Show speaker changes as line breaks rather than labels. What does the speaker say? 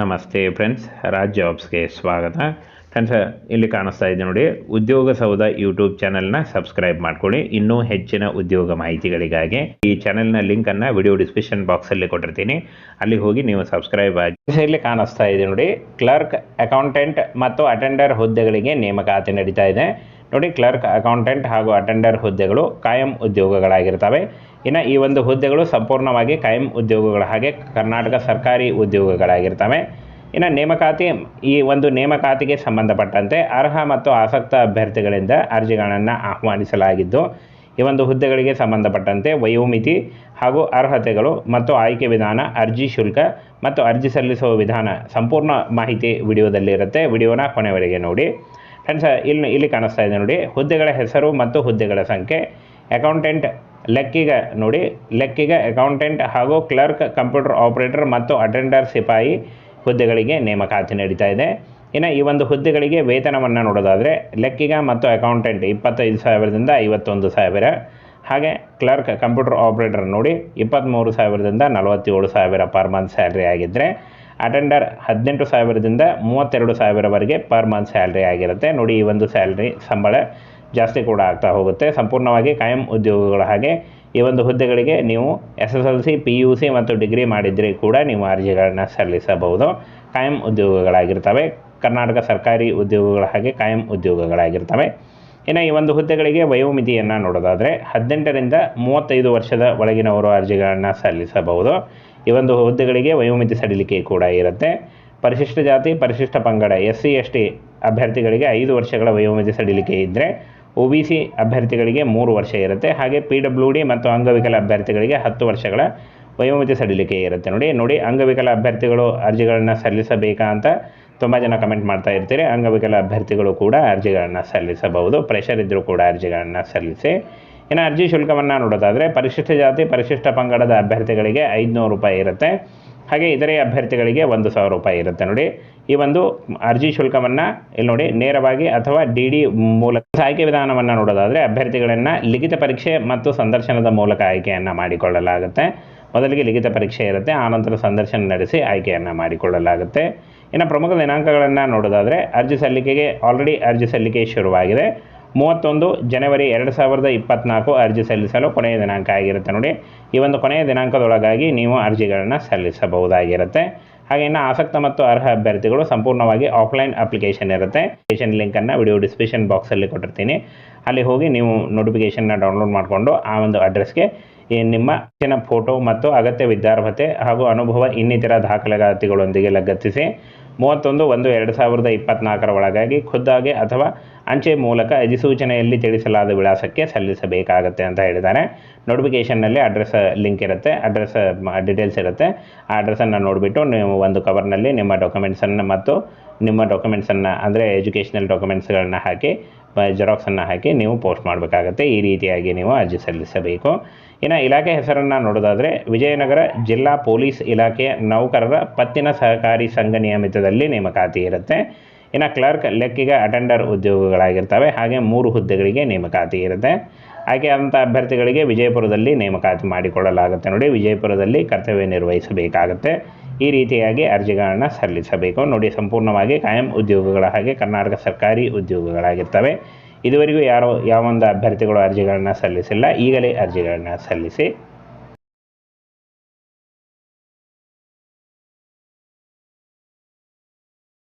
ನಮಸ್ತೆ ಫ್ರೆಂಡ್ಸ್ ರಾಜ್ ಜಾಬ್ಸ್ಗೆ ಸ್ವಾಗತ. ಫ್ರೆಂಡ್ಸ್ ಇಲ್ಲಿ ಕಾಣಿಸ್ತಾ ಇದೆ ನೋಡಿ, ಉದ್ಯೋಗ ಸೌಧ ಯೂಟ್ಯೂಬ್ ಚಾನಲ್ನ ಸಬ್ಸ್ಕ್ರೈಬ್ ಮಾಡ್ಕೊಳ್ಳಿ. ಇನ್ನೂ ಹೆಚ್ಚಿನ ಉದ್ಯೋಗ ಮಾಹಿತಿಗಳಿಗಾಗಿ ಈ ಚಾನೆಲ್ನ ಲಿಂಕನ್ನು ವಿಡಿಯೋ ಡಿಸ್ಕ್ರಿಪ್ಷನ್ ಬಾಕ್ಸಲ್ಲಿ ಕೊಟ್ಟಿರ್ತೀನಿ. ಅಲ್ಲಿ ಹೋಗಿ ನೀವು ಸಬ್ಸ್ಕ್ರೈಬ್ ಆಗಿ. ಇಲ್ಲಿ ಕಾಣಿಸ್ತಾ ಇದೆ ನೋಡಿ ಕ್ಲರ್ಕ್ ಅಕೌಂಟೆಂಟ್ ಮತ್ತು ಅಟೆಂಡರ್ ಹುದ್ದೆಗಳಿಗೆ ನೇಮಕಾತಿ ನಡೀತಾ ಇದೆ. ನೋಡಿ ಕ್ಲರ್ಕ್ ಅಕೌಂಟೆಂಟ್ ಹಾಗೂ ಅಟೆಂಡರ್ ಹುದ್ದೆಗಳು ಕಾಯಂ ಉದ್ಯೋಗಗಳಾಗಿರ್ತವೆ ಇನ್ನು ಈ ಒಂದು ಹುದ್ದೆಗಳು ಸಂಪೂರ್ಣವಾಗಿ ಕಾಯಂ ಉದ್ಯೋಗಗಳ ಹಾಗೆ ಕರ್ನಾಟಕ ಸರ್ಕಾರಿ ಉದ್ಯೋಗಗಳಾಗಿರ್ತವೆ. ಇನ್ನು ನೇಮಕಾತಿ, ಈ ಒಂದು ನೇಮಕಾತಿಗೆ ಸಂಬಂಧಪಟ್ಟಂತೆ ಅರ್ಹ ಮತ್ತು ಆಸಕ್ತ ಅಭ್ಯರ್ಥಿಗಳಿಂದ ಅರ್ಜಿಗಳನ್ನು ಆಹ್ವಾನಿಸಲಾಗಿದ್ದು, ಈ ಒಂದು ಹುದ್ದೆಗಳಿಗೆ ಸಂಬಂಧಪಟ್ಟಂತೆ ವಯೋಮಿತಿ ಹಾಗೂ ಅರ್ಹತೆಗಳು ಮತ್ತು ಆಯ್ಕೆ ವಿಧಾನ, ಅರ್ಜಿ ಶುಲ್ಕ ಮತ್ತು ಅರ್ಜಿ ಸಲ್ಲಿಸುವ ವಿಧಾನ ಸಂಪೂರ್ಣ ಮಾಹಿತಿ ವಿಡಿಯೋದಲ್ಲಿರುತ್ತೆ. ವಿಡಿಯೋನ ಕೊನೆವರೆಗೆ ನೋಡಿ. ಫ್ರೆಂಡ್ಸ್ ಇಲ್ಲಿ ಇಲ್ಲಿ ಕಾಣಿಸ್ತಾ ಇದೆ ನೋಡಿ. ಹುದ್ದೆಗಳ ಹೆಸರು ಮತ್ತು ಹುದ್ದೆಗಳ ಸಂಖ್ಯೆ. ಅಕೌಂಟೆಂಟ್ ಲೆಕ್ಕಿಗ ನೋಡಿ. ಲೆಕ್ಕಿಗ ಅಕೌಂಟೆಂಟ್ ಹಾಗೂ ಕ್ಲರ್ಕ್ ಕಂಪ್ಯೂಟರ್ ಆಪರೇಟರ್ ಮತ್ತು ಅಟೆಂಡರ್ ಸಿಪಾಯಿ ಹುದ್ದೆಗಳಿಗೆ ನೇಮಕಾತಿ ನಡೀತಾ ಇದೆ. ಇನ್ನು ಈ ಒಂದು ಹುದ್ದೆಗಳಿಗೆ ವೇತನವನ್ನು ನೋಡೋದಾದರೆ ಲೆಕ್ಕಿಗ ಮತ್ತು ಅಕೌಂಟೆಂಟ್ ಇಪ್ಪತ್ತೈದು ಸಾವಿರದಿಂದ ಐವತ್ತೊಂದು ಸಾವಿರ. ಹಾಗೆ ಕ್ಲರ್ಕ್ ಕಂಪ್ಯೂಟರ್ ಆಪರೇಟರ್ ನೋಡಿ ಇಪ್ಪತ್ತ್ಮೂರು ಸಾವಿರದಿಂದ ನಲವತ್ತೇಳು ಸಾವಿರ ಪರ್ ಮಂತ್ ಸ್ಯಾಲ್ರಿ ಆಗಿದ್ದರೆ ಅಟೆಂಡರ್ ಹದಿನೆಂಟು ಸಾವಿರದಿಂದ ಮೂವತ್ತೆರಡು ಸಾವಿರವರೆಗೆ ಪರ್ ಮಂತ್ ಸ್ಯಾಲ್ರಿ ಆಗಿರುತ್ತೆ. ನೋಡಿ ಈ ಒಂದು ಸ್ಯಾಲ್ರಿ ಸಂಬಳ ಜಾಸ್ತಿ ಕೂಡ ಆಗ್ತಾ ಹೋಗುತ್ತೆ. ಸಂಪೂರ್ಣವಾಗಿ ಕಾಯಂ ಉದ್ಯೋಗಗಳ ಹಾಗೆ ಈ ಒಂದು ಹುದ್ದೆಗಳಿಗೆ ನೀವು S S L C P U C ಮತ್ತು ಡಿಗ್ರಿ ಮಾಡಿದರೆ ಕೂಡ ನೀವು ಅರ್ಜಿಗಳನ್ನು ಸಲ್ಲಿಸಬಹುದು. ಕಾಯಂ ಉದ್ಯೋಗಗಳಾಗಿರ್ತವೆ. ಕರ್ನಾಟಕ ಸರ್ಕಾರಿ ಉದ್ಯೋಗಗಳ ಹಾಗೆ ಕಾಯಂ ಉದ್ಯೋಗಗಳಾಗಿರ್ತವೆ. ಇನ್ನು ಈ ಒಂದು ಹುದ್ದೆಗಳಿಗೆ ವಯೋಮಿತಿಯನ್ನು ನೋಡೋದಾದರೆ ಹದಿನೆಂಟರಿಂದ ಮೂವತ್ತೈದು ವರ್ಷದ ಒಳಗಿನವರು ಅರ್ಜಿಗಳನ್ನು ಸಲ್ಲಿಸಬಹುದು. ಈ ಒಂದು ಹುದ್ದೆಗಳಿಗೆ ವಯೋಮಿತಿ ಸಡಿಲಿಕೆ ಕೂಡ ಇರುತ್ತೆ. ಪರಿಶಿಷ್ಟ ಜಾತಿ, ಪರಿಶಿಷ್ಟ ಪಂಗಡ, ಎಸ್ ಸಿ, ಎಸ್ ಟಿ ಅಭ್ಯರ್ಥಿಗಳಿಗೆ ಐದು ವರ್ಷಗಳ ವಯೋಮಿತಿ ಸಡಿಲಿಕೆ ಇದ್ದರೆ ಒ ಬಿ ಸಿ ಅಭ್ಯರ್ಥಿಗಳಿಗೆ ಮೂರು ವರ್ಷ ಇರುತ್ತೆ. ಹಾಗೆ ಪಿ ಡಬ್ಲ್ಯೂ ಡಿ ಮತ್ತು ಅಂಗವಿಕಲ ಅಭ್ಯರ್ಥಿಗಳಿಗೆ ಹತ್ತು ವರ್ಷಗಳ ವಯೋಮಿತಿ ಸಡಿಲಿಕೆ ಇರುತ್ತೆ. ನೋಡಿ ನೋಡಿ, ಅಂಗವಿಕಲ ಅಭ್ಯರ್ಥಿಗಳು ಅರ್ಜಿಗಳನ್ನು ಸಲ್ಲಿಸಬೇಕಾ ಅಂತ ತುಂಬ ಜನ ಕಮೆಂಟ್ ಮಾಡ್ತಾ ಇರ್ತೀರಿ. ಅಂಗವಿಕಲ ಅಭ್ಯರ್ಥಿಗಳು ಕೂಡ ಅರ್ಜಿಗಳನ್ನು ಸಲ್ಲಿಸಬಹುದು. ಪ್ರೆಷರ್ ಇದ್ದರೂ ಕೂಡ ಅರ್ಜಿಗಳನ್ನು ಸಲ್ಲಿಸಿ. ಇನ್ನು ಅರ್ಜಿ ಶುಲ್ಕವನ್ನು ನೋಡೋದಾದರೆ, ಪರಿಶಿಷ್ಟ ಜಾತಿ, ಪರಿಶಿಷ್ಟ ಪಂಗಡದ ಅಭ್ಯರ್ಥಿಗಳಿಗೆ ಐದುನೂರು ರೂಪಾಯಿ ಇರುತ್ತೆ. ಹಾಗೆ ಇತರೆ ಅಭ್ಯರ್ಥಿಗಳಿಗೆ ಒಂದು ಸಾವಿರ ರೂಪಾಯಿ ಇರುತ್ತೆ ನೋಡಿ. ಈ ಒಂದು ಅರ್ಜಿ ಶುಲ್ಕವನ್ನು ಇಲ್ಲಿ ನೋಡಿ, ನೇರವಾಗಿ ಅಥವಾ ಡಿ ಡಿ ಮೂಲಕ ಆಯ್ಕೆ ವಿಧಾನವನ್ನು ನೋಡೋದಾದರೆ, ಅಭ್ಯರ್ಥಿಗಳನ್ನು ಲಿಖಿತ ಪರೀಕ್ಷೆ ಮತ್ತು ಸಂದರ್ಶನದ ಮೂಲಕ ಆಯ್ಕೆಯನ್ನು ಮಾಡಿಕೊಳ್ಳಲಾಗುತ್ತೆ. ಮೊದಲಿಗೆ ಲಿಖಿತ ಪರೀಕ್ಷೆ ಇರುತ್ತೆ, ಆನಂತರ ಸಂದರ್ಶನ ನಡೆಸಿ ಆಯ್ಕೆಯನ್ನು ಮಾಡಿಕೊಳ್ಳಲಾಗುತ್ತೆ. ಇನ್ನು ಪ್ರಮುಖ ದಿನಾಂಕಗಳನ್ನು ನೋಡೋದಾದರೆ ಅರ್ಜಿ ಸಲ್ಲಿಕೆಗೆ ಆಲ್ರೆಡಿ ಅರ್ಜಿ ಸಲ್ಲಿಕೆ ಶುರುವಾಗಿದೆ. ಮೂವತ್ತೊಂದು ಜನವರಿ ಎರಡು ಸಾವಿರದ ಇಪ್ಪತ್ತ್ನಾಲ್ಕು ಅರ್ಜಿ ಸಲ್ಲಿಸಲು ಕೊನೆಯ ದಿನಾಂಕ ಆಗಿರುತ್ತೆ ನೋಡಿ. ಈ ಒಂದು ಕೊನೆಯ ದಿನಾಂಕದೊಳಗಾಗಿ ನೀವು ಅರ್ಜಿಗಳನ್ನು ಸಲ್ಲಿಸಬಹುದಾಗಿರುತ್ತೆ. ಹಾಗೆ ಇನ್ನು ಆಸಕ್ತ ಮತ್ತು ಅರ್ಹ ಅಭ್ಯರ್ಥಿಗಳು ಸಂಪೂರ್ಣವಾಗಿ ಆಫ್ಲೈನ್ ಅಪ್ಲಿಕೇಶನ್ ಇರುತ್ತೆ. ಅಪ್ಲಿಕೇಶನ್ ಲಿಂಕನ್ನು ವಿಡಿಯೋ ಡಿಸ್ಕ್ರಿಪ್ಷನ್ ಬಾಕ್ಸಲ್ಲಿ ಕೊಟ್ಟಿರ್ತೀನಿ. ಅಲ್ಲಿ ಹೋಗಿ ನೀವು ನೋಟಿಫಿಕೇಷನ್ನ ಡೌನ್ಲೋಡ್ ಮಾಡಿಕೊಂಡು ಆ ಒಂದು ಅಡ್ರೆಸ್ಗೆ ನಿಮ್ಮ ಹೆಚ್ಚಿನ ಫೋಟೋ ಮತ್ತು ಅಗತ್ಯ ವಿದ್ಯಾರ್ಹತೆ ಹಾಗೂ ಅನುಭವ ಇನ್ನಿತರ ದಾಖಲಾತಿಗಳೊಂದಿಗೆ ಲಗತ್ತಿಸಿ. ಮೂವತ್ತೊಂದು ಒಂದು ಎರಡು ಸಾವಿರದ ಇಪ್ಪತ್ತ್ನಾಲ್ಕರ ಒಳಗಾಗಿ ಖುದ್ದಾಗಿ ಅಥವಾ ಅಂಚೆ ಮೂಲಕ ಅಧಿಸೂಚನೆಯಲ್ಲಿ ತಿಳಿಸಲಾದ ವಿಳಾಸಕ್ಕೆ ಸಲ್ಲಿಸಬೇಕಾಗತ್ತೆ ಅಂತ ಹೇಳಿದ್ದಾರೆ ನೋಟಿಫಿಕೇಷನ್ನಲ್ಲಿ ಅಡ್ರೆಸ್ ಲಿಂಕ್ ಇರುತ್ತೆ ಅಡ್ರೆಸ್ ಡೀಟೇಲ್ಸ್ ಇರುತ್ತೆ. ಆ ಅಡ್ರೆಸ್ಸನ್ನು ನೋಡಿಬಿಟ್ಟು ನೀವು ಒಂದು ಕವರ್ನಲ್ಲಿ ನಿಮ್ಮ ಡಾಕ್ಯುಮೆಂಟ್ಸನ್ನು ಮತ್ತು ನಿಮ್ಮ ಡಾಕ್ಯುಮೆಂಟ್ಸನ್ನು ಅಂದರೆ ಎಜುಕೇಷನಲ್ ಡಾಕ್ಯುಮೆಂಟ್ಸ್ಗಳನ್ನ ಹಾಕಿ ಜೆರಾಕ್ಸನ್ನು ಹಾಕಿ ನೀವು ಪೋಸ್ಟ್ ಮಾಡಬೇಕಾಗತ್ತೆ. ಈ ರೀತಿಯಾಗಿ ನೀವು ಅರ್ಜಿ ಸಲ್ಲಿಸಬೇಕು. ಇನ್ನು ಇಲಾಖೆ ಹೆಸರನ್ನು ನೋಡೋದಾದರೆ, ವಿಜಯನಗರ ಜಿಲ್ಲಾ ಪೊಲೀಸ್ ಇಲಾಖೆಯ ನೌಕರರ ಪತ್ತಿನ ಸಹಕಾರಿ ಸಂಘ ನಿಯಮಿತದಲ್ಲಿ ನೇಮಕಾತಿ ಇರುತ್ತೆ. ಇನ್ನು ಕ್ಲರ್ಕ್ ಲೆಕ್ಕಿಗ ಅಟೆಂಡರ್ ಉದ್ಯೋಗಗಳಾಗಿರ್ತವೆ. ಹಾಗೆ ಮೂರು ಹುದ್ದೆಗಳಿಗೆ ನೇಮಕಾತಿ ಇರುತ್ತೆ. ಹಾಗೆ ಅಂಥ ಅಭ್ಯರ್ಥಿಗಳಿಗೆ ವಿಜಯಪುರದಲ್ಲಿ ನೇಮಕಾತಿ ಮಾಡಿಕೊಳ್ಳಲಾಗುತ್ತೆ ನೋಡಿ. ವಿಜಯಪುರದಲ್ಲಿ ಕರ್ತವ್ಯ ನಿರ್ವಹಿಸಬೇಕಾಗುತ್ತೆ. ಈ ರೀತಿಯಾಗಿ ಅರ್ಜಿಗಳನ್ನು ಸಲ್ಲಿಸಬೇಕು. ನೋಡಿ, ಸಂಪೂರ್ಣವಾಗಿ ಕಾಯಂ ಉದ್ಯೋಗಗಳ ಹಾಗೆ ಕರ್ನಾಟಕ ಸರ್ಕಾರಿ ಉದ್ಯೋಗಗಳಾಗಿರ್ತವೆ. ಇದುವರೆಗೂ ಯಾರೋ, ಯಾವೊಂದು ಅಭ್ಯರ್ಥಿಗಳು ಅರ್ಜಿಗಳನ್ನು ಸಲ್ಲಿಸಿಲ್ಲ. ಈಗಲೇ ಅರ್ಜಿಗಳನ್ನು ಸಲ್ಲಿಸಿ